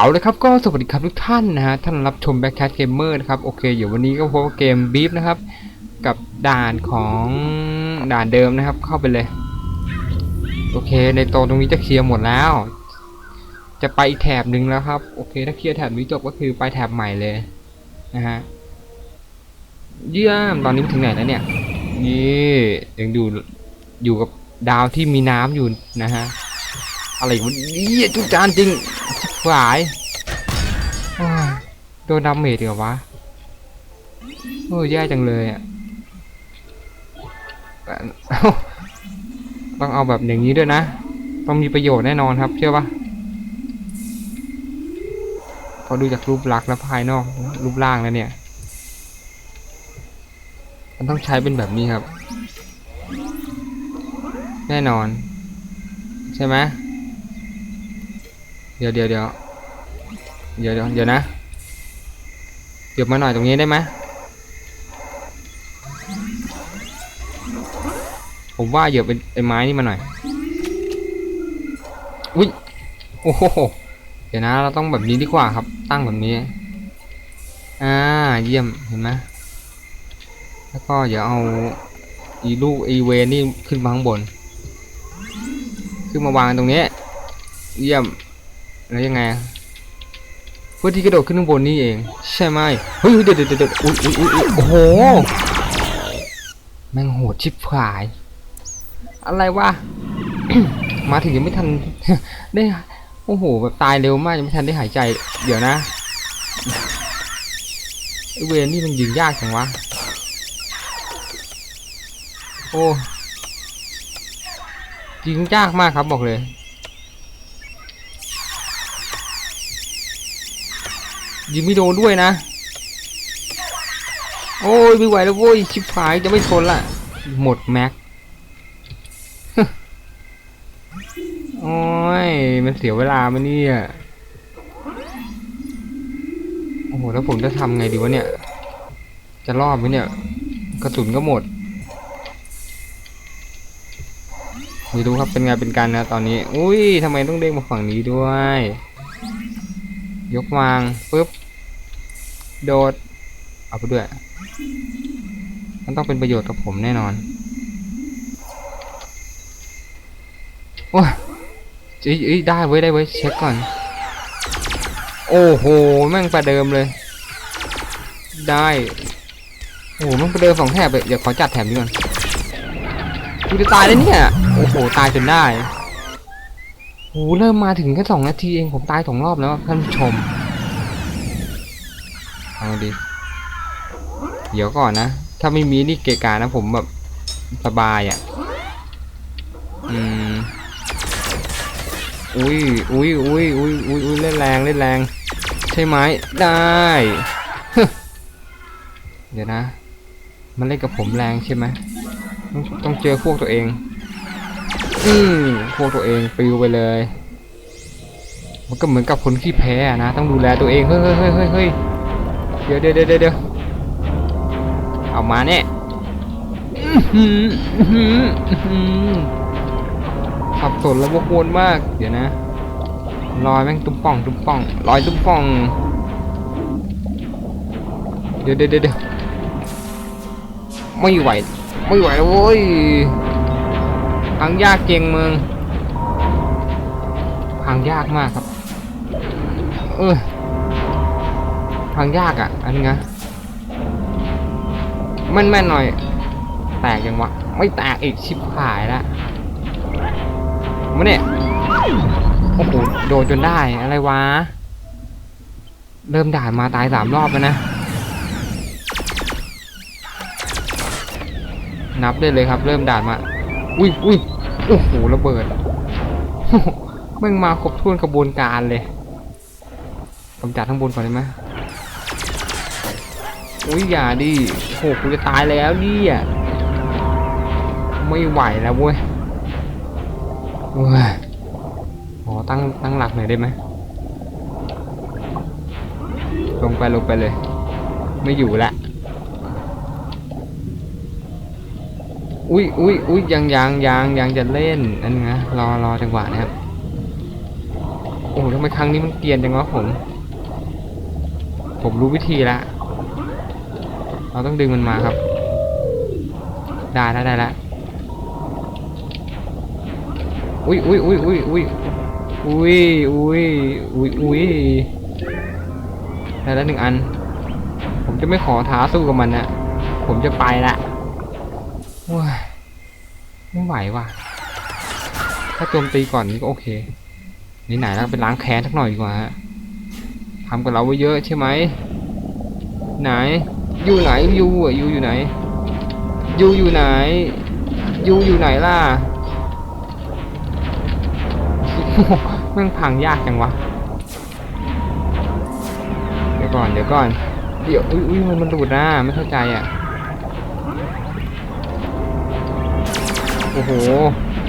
เอาเลยครับก็สวัสดีครับทุกท่านนะฮะท่านรับชม Backcat Gamer นะครับโอเคเดี๋ยววันนี้ก็พบเกม Beef นะครับ กับด่านของด่านเดิมนะครับ เข้าไปเลย โอเค ในโตนตรงนี้จะเคลียร์หมดแล้ว จะไปแถบหนึ่งแล้วครับโอเค ถ้าเคลียร์แถบนี้จบก็คือไปแถบใหม่เลยนะฮะเยี่ยมตอนนี้ถึงไหนแล้วเนี่ยนี่ยังอยู่อยู่กับดาวที่มีน้ำอยู่นะฮะอะไรวะนี่จุจานจริงชิบหาย ดนดาเมจเหรอวะโอ้ยแย่จังเลยอะต้องเอาแบบอย่างนี้ด้วยนะ ต้องมีประโยชน์แน่นอนครับ เชื่อปะพอดูจากรูปลักษณ์และภายนอกรูปร่างแล้วเนี่ย มันต้องใช้เป็นแบบนี้ครับ แน่นอน ใช่ไหมเดี๋ยวเดี๋ยวเดี๋ยวเดี๋ยวเดี๋ยวนะ เดี๋ยวมาหน่อยตรงนี้ได้ไหมผมว่าเหยียบเป็นไอ้ไม้นี่มาหน่อย อุ้ย โอ้โห เดี๋ยวนะ เราต้องแบบนี้ดีกว่าครับ ตั้งแบบนี้ อ่า เยี่ยม เห็นไหมแล้วก็เดี๋ยวเอาอีลูกอีเวนนี่ขึ้นมาข้างบน ขึ้นมาวางตรงนี้ เยี่ยม แล้วยังไง เพื่อที่กระโดดขึ้นข้างบนนี่เอง ใช่ไหมเฮ้ยเดี๋ยวเดี๋ยวเดี๋ยวอุ้ยอุ้ยอุ้ยโอ้โหแม่งโหดชิบหาย อะไรวะ มาถึงยังไม่ทันได้โอ้โหแบบตายเร็วมากยังไม่ทันได้หายใจ เดี๋ยวนะเวนนี่มันยิงยากจังวะ โอ้ยิงยากมากครับบอกเลย ยิงไม่โดนด้วยนะ โอ้ยไม่ไหวแล้วโว้ยชิบหายจะไม่ทนละ หมดแม็กโอ้ยมันเสียเวลามันเนี่ยโอ้โหแล้วผมจะทำไงดีวะเนี่ย จะรอดไหมเนี่ย กระสุนก็หมดไม่รู้ครับเป็นไงเป็นกันนะตอนนี้ อุ้ยทำไมต้องเด้งมาฝั่งนี้ด้วย ยกวางปุ๊บ โดด เอาไปด้วย มันต้องเป็นประโยชน์กับผมแน่นอน โอ้ยเอ้ยเอ้ได้เว้ได้เว้เช็คก่อน โอ้โห แม่งประเดิมเลย ได้ โอ้โหแม่งประเดิมสองแถบเลยเดี๋ยวขอจัดแถบนี้ก่อนกูจะตายแล้วเนี่ย โอ้โห ตายจนได้โอ้โหเริ่มมาถึงแค่สองนาทีเองผมตายสองรอบแล้วท่านผู้ชม เอาดิ เดี๋ยวก่อนนะ ถ้าไม่มีนี่เกะกานะผมแบบสบายอะ อืม อุ้ยอุ้ยอุ้ยอุ้ยอุ้ยอุ้ยเล่นแรงเล่นแรง ใช่ไหมได้ เดี๋ยวนะ มันเล่นกับผมแรงใช่ไหมต้องต้องเจอพวกตัวเอง อืมพวกตัวเองปิวไปเลยมันก็เหมือนกับคนขี้แพ้นะ ต้องดูแลตัวเอง เฮ้ยเฮ้ยเฮ้ยเฮ้ยเฮ้ย ดี๋ยวเดี๋ยวเดี๋ยวเดี๋ยวเอามาเนี่ยสับสนแล้ววกวนมาก เดี๋ยวนะลอยแม่งตุ้มป่องตุ้มป่องลอยตุ้มป่อง เดี๋ยวเดี๋ยวเดี๋ยวไม่ไหว ไม่ไหวแล้วโว้ยพังยากเก่งมึงพังยากมากครับ เออ ทางยากอะ อันนี้นะแม่นแม่นหน่อย แตกยังวะ ไม่แตกอีกชิบหายละมาเนี่ย โอ้โห โดนจนได้ อะไรวะ เริ่มด่ามาตายสามรอบแล้วนะ นับได้เลยครับ เริ่มด่านมา อุ้ยอุ้ยโอ้โห ระเบิดโอ้โหแม่งมาครบถ้วนกระบวนการเลยกำจัดข้งบนก่อนได้ไหม อุ้ยอย่าดิโหกูจะตายแล้วเนี่ย ไม่ไหวแล้วเว้ยเว้ยขอตั้งตั้งหลักหน่อยได้ไหมลงไปลงไปเลย ไม่อยู่ละอุ้ยอุ้ยอุ้ยยังยังยังยังจะเล่นอันนะรอรอจังหวะนะครับโอ้ทำไมครั้งนี้มันเกรียนจังวะผม ผมรู้วิธีแล้ว เราต้องดึงมันมาครับ ได้แล้วได้แล้วอุ้ยอุ้ยอุ้ยอุ้ยอุ้ยอุ้ยอุ้ยอุ้ยอุ้ยได้แล้วหนึ่งอัน ผมจะไม่ขอท้าสู้กับมันนะผมจะไปละว้ายไม่ไหวว่ะ ถ้าโจมตีก่อนนี่ก็โอเคนี่ไหนแล้วไปล้างแค้นสักหน่อยดีกว่าฮะทำกับเราไว้เยอะใช่ไหมไหน อยู่ไหนยูอะยูอยู่ไหนยูอยู่ไหนยูอยู่ไหนล่ะแม่งพังยากจังวะ เดี๋ยวก่อน เดี๋ยวก่อน เดี๋ยว อุ้ยอุ้ยมันมันหลุดนะไม่เข้าใจอะ โอ้โห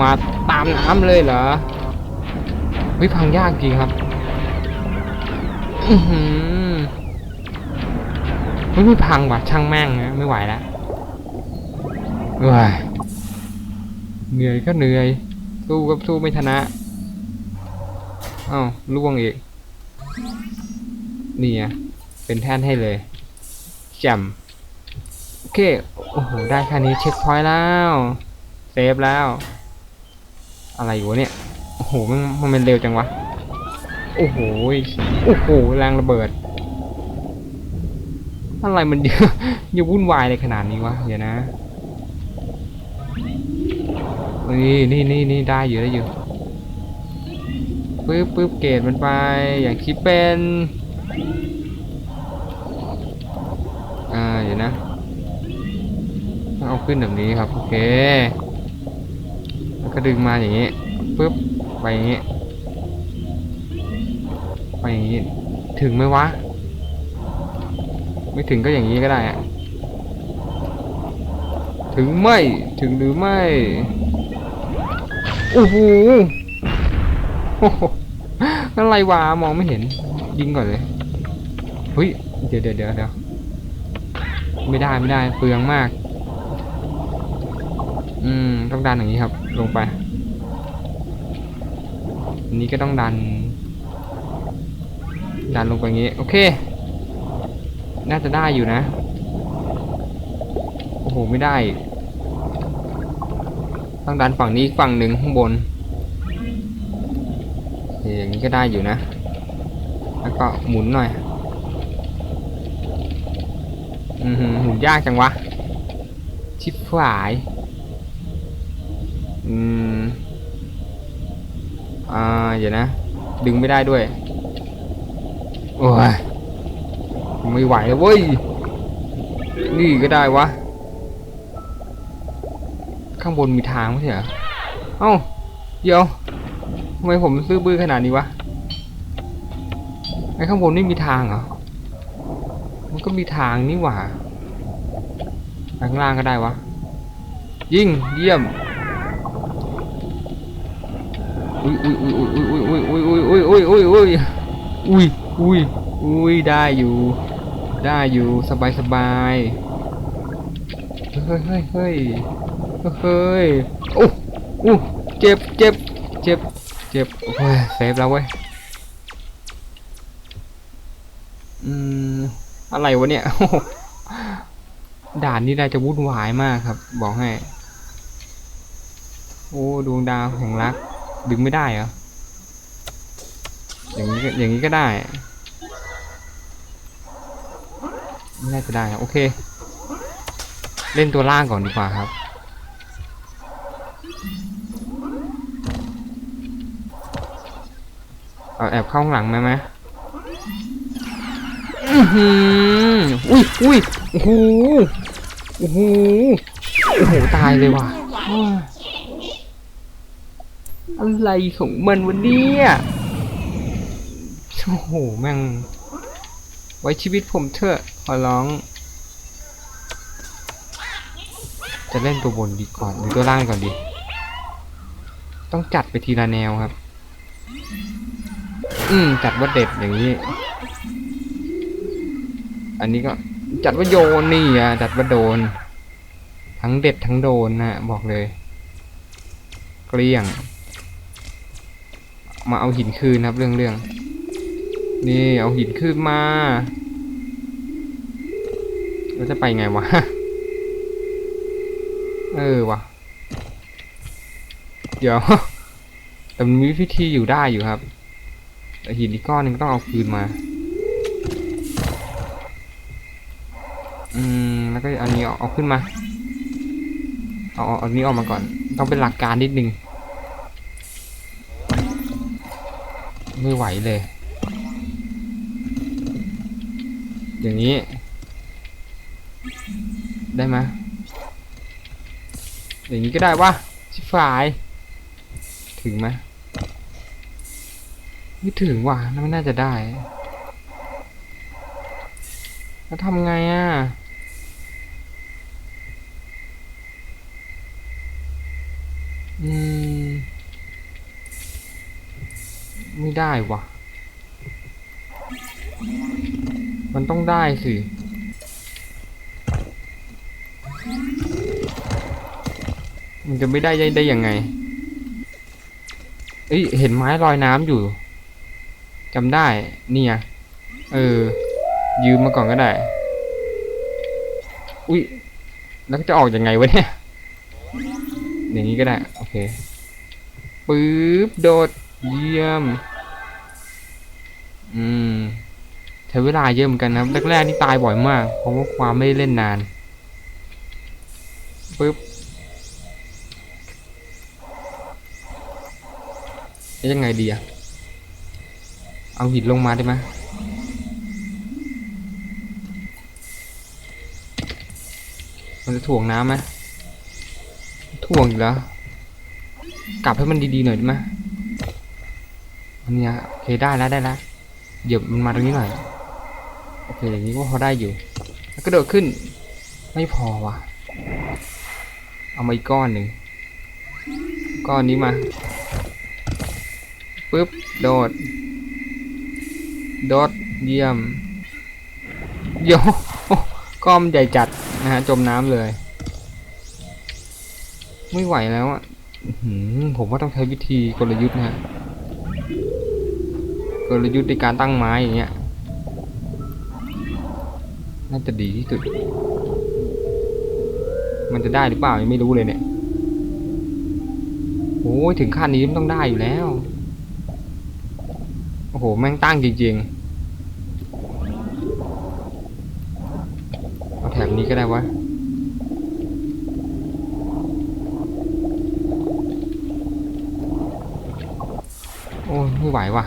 มาตามน้ำเลยเหรอเฮ้ยพังยากจริงครับ อือหือ ไม่ไม่พังว่ะช่างแม่งนะไม่ไหวแล้วเว้ยเหนื่อยก็เหนื่อย สู้ก็สู้ไม่ชนะอ้าวล่วงอีกนี่อะเป็นแท่นให้เลยแจ่มโอเค โอ้โห ได้แค่นี้เช็คพอยต์แล้ว เซฟแล้ว อะไรอยู่วะเนี่ย โอ้โห มันมันเป็นเร็วจังวะ โอ้โห โอ้โห แรงระเบิด อะไรมันเยอะเยอะวุ่นวายเลยขนาดนี้วะเดี๋ยวนะนี่นี่นี่นี่ได้อยู่ได้อยู่ปึ๊บปึ๊บเกรดมันไป อย่างคิดเป็นอ่าเดี๋ยวนะเอาขึ้นแบบนี้ครับโอเคแล้วก็ดึงมาอย่างนี้ปึ๊บไปอย่างนี้ไปอย่างนี้ถึงไหมวะ ไม่ถึงก็อย่างนี้ก็ได้อะถึงไม่ถึงหรือไม่โอ้โหโอ้โหอะไรวะมองไม่เห็น ยิงก่อนเลยเฮ้ยเดี๋ยวเดี๋ยวเดี๋ยวเดี๋ยวไม่ได้ไม่ได้เปลืองมาก อืมต้องดันอย่างนี้ครับ ลงไปนี้ก็ต้องดัน ดันลงไปงี้ โอเค น่าจะได้อยู่นะ โอ้โห ไม่ได้ ต้องดันฝั่งนี้ฝั่งหนึ่งข้างบน อย่างนี้ก็ได้อยู่นะ แล้วก็หมุนหน่อย อือหือหมุนยากจังวะ ชิบหาย อืม อ่า เดี๋ยวนะ ดึงไม่ได้ด้วย โอ้ย ไม่ไหวแล้วเว้ย นี่ก็ได้วะ ข้างบนมีทางไม่ใช่เหรอ เอ้า เดี๋ยวทำไมผมซื้อบื้อขนาดนี้วะ ไอ้ข้างบนนี่มีทางเหรอ มันก็มีทางนี่หว่าข้างล่างก็ได้วะ ยิงเยี่ยมอุ้ยอุ้ยอุ้ยอุ้ยอุ้ยอุ้ยอุ้ยอุ้ยอุ้ยอุ้ยอุ้ยอุ้ยอุ้ยอุ้ยได้อยู่ ได้อยู่สบายสบายเฮ้ยเฮ้ยเฮ้ยเฮ้ยโอ้โอ้เจ็บเจ็บเจ็บเจ็บโอ้ยเซฟแล้วเว้ยอืมอะไรวะเนี่ยด่านนี้ได้จะวุ่นวายมากครับ บอกให้ โอ้ดวงดาวแห่งรัก ดึงไม่ได้เหรออย่างนี้อย่างนี้ก็ได้ ไม่น่าจะได้ครับโอเค เล่นตัวล่างก่อนดีกว่าครับ เอาแอบเข้าข้างหลังไหมไหมอือหึอุ้ยอุ้ยโอ้โหโอ้โหโอ้โห ตายเลยว่ะอ้าวอะไรของมันวันนี้โอ้โห แม่ง ไว้ชีวิตผมเถอะ ขอร้อง จะเล่นตัวบนดีก่อนหรือตัวล่างก่อนดี ต้องจัดไปทีละแนวครับ อืม จัดว่าเด็ดอย่างนี้ อันนี้ก็จัดว่าโยนนี่อะ จัดว่าโดน ทั้งเด็ดทั้งโดนนะบอกเลย เกลี้ยง มาเอาหินคืนครับเรื่องเรื่องนี่เอาหินคืนมา เราจะไปไงวะ เออวะเดี๋ยวแต่มันมีวิธีอยู่ได้อยู่ครับ แต่หินอีกก้อนหนึงต้องเอาคืนมา อืม แล้วก็อันนี้เอาเอาขึ้นมา เอาเอาอันนี้ออกมาก่อน ต้องเป็นหลักการนิดนึง ไม่ไหวเลย อย่างนี้ ได้ไหมอย่างนี้ก็ได้วะชิฟาย ถึงไหมไม่ถึงว่ะน่าไม่น่าจะได้ แล้วทำไงอะอืมไม่ได้ว่ะ มันต้องได้สิ มันจะไม่ได้ได้ได้ยังไง เอ้ยเห็นไม้ลอยน้ำอยู่จำได้เนี่ยเออ ยืมมาก่อนก็ได้ อุ้ยแล้วจะออกยังไงวะเนี่ย อย่างนี้ก็ได้ โอเคปึ๊บโดดเยี่ยม อืมใช้เวลาเยอะเหมือนกันนะแรกๆนี่ตายบ่อยมาก เพราะว่าความไม่ได้เล่นนาน ปึ๊บแล้วยังไงดีอะเอาหินลงมาได้ไหมมันจะถ่วงน้ำไหมถ่วงอยู่แล้ว กลับให้มันดีๆหน่อยได้ไหมอันนี้โอเคได้แล้วได้แล้วเหยียบมันมาตรงนี้หน่อย โอเคอย่างนี้ก็พอได้อยู่ แล้วก็โดดขึ้น ไม่พอว่ะ เอามาอีกก้อนหนึ่งก้อนนี้มาปึ๊บโดดโดดเยี่ยมโยก้อมนใหญ่จัดนะฮะจมน้ำเลย ไม่ไหวแล้วอะผมว่าต้องใช้วิธีกลยุทธ์นะฮะกลยุทธ์ในการตั้งไม้อย่างเงี้ยน่าจะดีที่สุด มันจะได้หรือเปล่ายังไม่รู้เลยเนี่ยโอ้ยถึงขั้นนี้มันต้องได้อยู่แล้ว โอ้โห แม่งตั้งจริงๆ เอาแถบนี้ก็ได้วะ โอ้ไม่ไหวว่ะ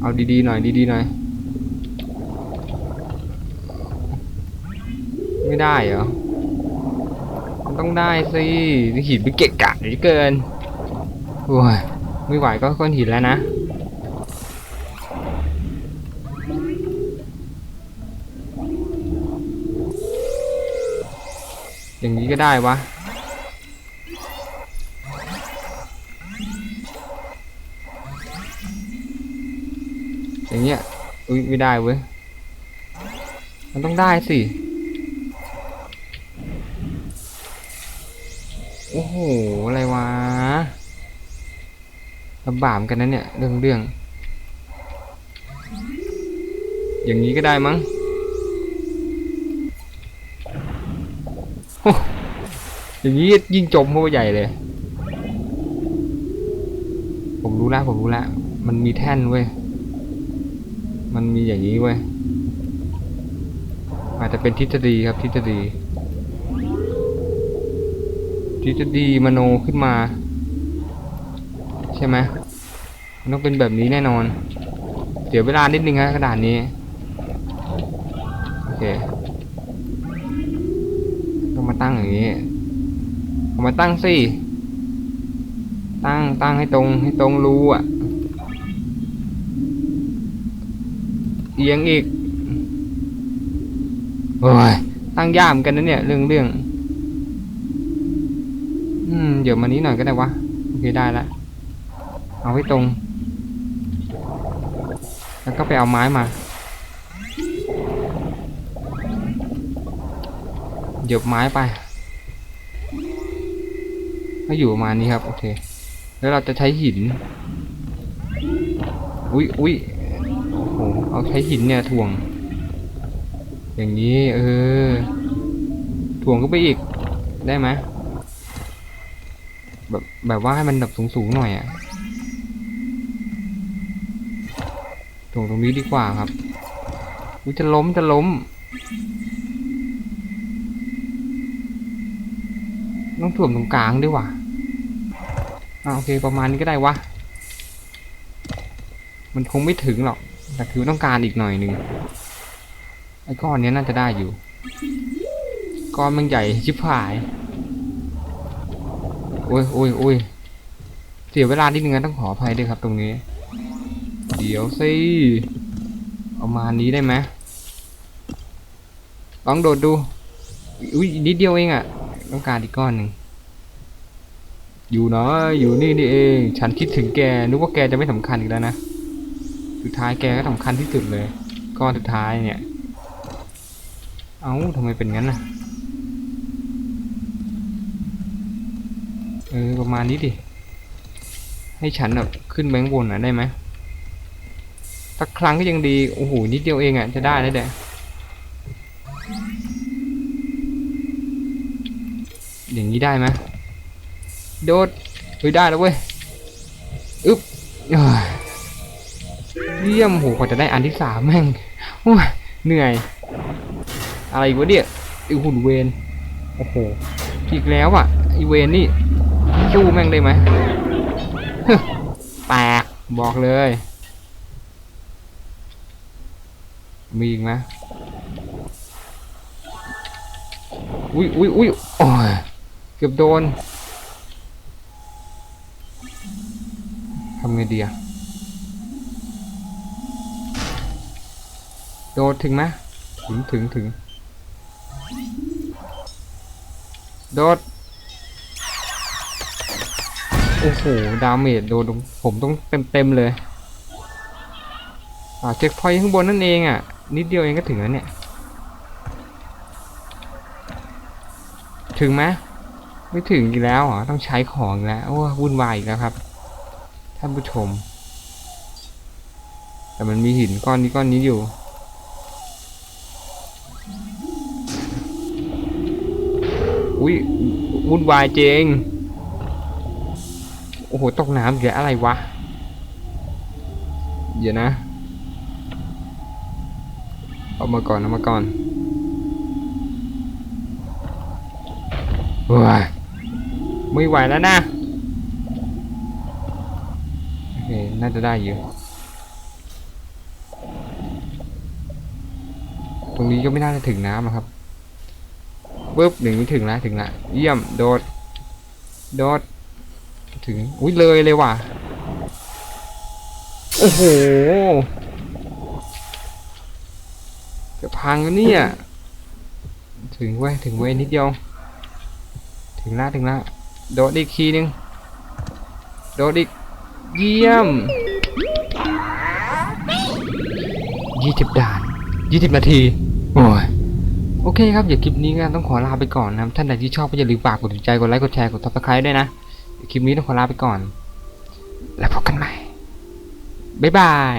เอาดีๆหน่อยดีๆหน่อย ไม่ได้เหรอ มันต้องได้สิหินไปเกะกะเหลือเกินโอ้ยไม่ไหวก็ก้อนหินแล้วนะ อย่างนี้ก็ได้วะอย่างเงี้ย อุ้ยไม่ได้เว้ย มันต้องได้สิ อ้โหอะไรวะลำบากกันนะเนี่ยเรื่องเรื่อง อย่างนี้ก็ได้มั้งโอ้อย่างนี้ยิ่งจมเข้าใหญ่เลย ผมรู้แล้วผมรู้แล้ว มันมีแท่นเว้ย มันมีอย่างนี้เว้ย อาจจะเป็นทฤษฎีครับทฤษฎี ทฤษฎีมโนขึ้นมา ใช่ไหมมันต้องเป็นแบบนี้แน่นอนเดี๋ยวเวลานิดนึงนะกระดาษนี้ โอเคต้องมาตั้งอย่างนี้เอามาตั้งสิตั้งตั้งให้ตรงให้ตรงรูอะ เอียงอีกโอ้ยตั้งยากเหมือนกันนะเนี่ย เรื่องเรื่อง อืมเดี๋ยวมานี้หน่อยก็ได้วะ โอเคได้ละ เอาไว้ตรง แล้วก็ไปเอาไม้มา หยบไม้ไปให้อยู่ประมาณนี้ครับ โอเค แล้วเราจะใช้หิน อุ้ยอุ้ยโอ้โห เอาใช้หินเนี่ยถ่วง อย่างนี้ เออ ถ่วงก็ไปอีก ได้ไหม แบบแบบว่าให้มันแบบสูงๆหน่อยอะถ่วงตรงนี้ดีกว่าครับอุ้ยจะล้มจะล้ม ต้องถ่วงตรงกลางด้วยว่ะอ่าโอเคประมาณนี้ก็ได้วะ มันคงไม่ถึงหรอก แต่คือต้องการอีกหน่อยหนึ่งไอ้ก้อนเนี้ยน่าจะได้อยู่ ก้อนมันใหญ่ชิบหาย อ้ยโอ้ยโอ้ยเสียเวลานิดนึงนะต้องขออภัยด้วยครับตรงนี้ เดี๋ยวสิประมานี้ได้ไหมลองโดดดู อุ้ยนิดเดียวเองอะต้องการอีกก้อนหนึ่ง อยู่เนาะอยู่นี่นี่เอง ฉันคิดถึงแก นึกว่าแกจะไม่สำคัญอีกแล้วนะ สุดท้ายแกก็สำคัญที่สุดเลย ก้อนสุดท้ายเนี่ย เอ้าทำไมเป็นงั้นน่ะ เออประมาณนี้ดิ ให้ฉันแบบขึ้นแบงบนอะได้ไหมสักครั้งก็ยังดี โอ้โห นิดเดียวเองอะ จะได้แล้วเด้อย่างนี้ได้ไหมโดดเฮ้ยได้แล้วเว้ย อึ๊บเยี่ยมโหกว่าจะได้อันที่สามแม่งโอ้ยเหนื่อย อะไรอีกวะเนี่ยไอหุ่นเวนโอ้โห อีกแล้วอะไอเวนนี่ สู้แม่งได้ไหมแตกบอกเลย มีอีกไหมอุ้ยอุ้ยอุ้ยโอ้ยเกือบโดนทำไงดีอะโดดถึงไหมถึงถึงถึงโดด โอ้โห ดาเมจโดนผมต้องเต็มเต็มๆเลย อ่าเช็คพอยต์ข้างบนนั่นเองอะ นิดเดียวเองก็ถึงแล้วเนี่ย ถึงไหมไม่ถึงอีกแล้วเหรอต้องใช้ของแล้วโอ้วุ่นวายอีกแล้วครับ ท่านผู้ชม แต่มันมีหินก้อนนี้ก้อนนี้อยู่อุ้ยวุ่นวายเจง โอ้โห ตกน้ำเหลืออะไรวะ เดี๋ยวนะ เอามาก่อน เอามาก่อนโอ้ยไม่ไหวแล้วนะ โอเค น่าจะได้อยู่ ตรงนี้ก็ไม่น่าจะถึงน้ำนะครับปึ๊บหนึ่งนี้ถึงแล้วถึงแล้วเยี่ยม โดด โดด ถึง อุ้ยเลยเลยว่ะ โอ้โหจะพังแล้วเนี่ย ถึงเว้ยถึงเว้ยนิดเดียว ถึงละถึงละโดดอีกทีนึงโดดอีก เยี่ยมยี่สิบด่านยี่สิบนาที โอ้ยโอเคครับ อย่าคลิปนี้ก็ต้องขอลาไปก่อนนะครับ ท่านใดที่ชอบก็อย่าลืมฝากกดติดใจ กดไลค์ กดแชร์ กด subscribe ด้วยนะ คลิปนี้ต้องขอลาไปก่อน แล้วพบกันใหม่ บ๊ายบาย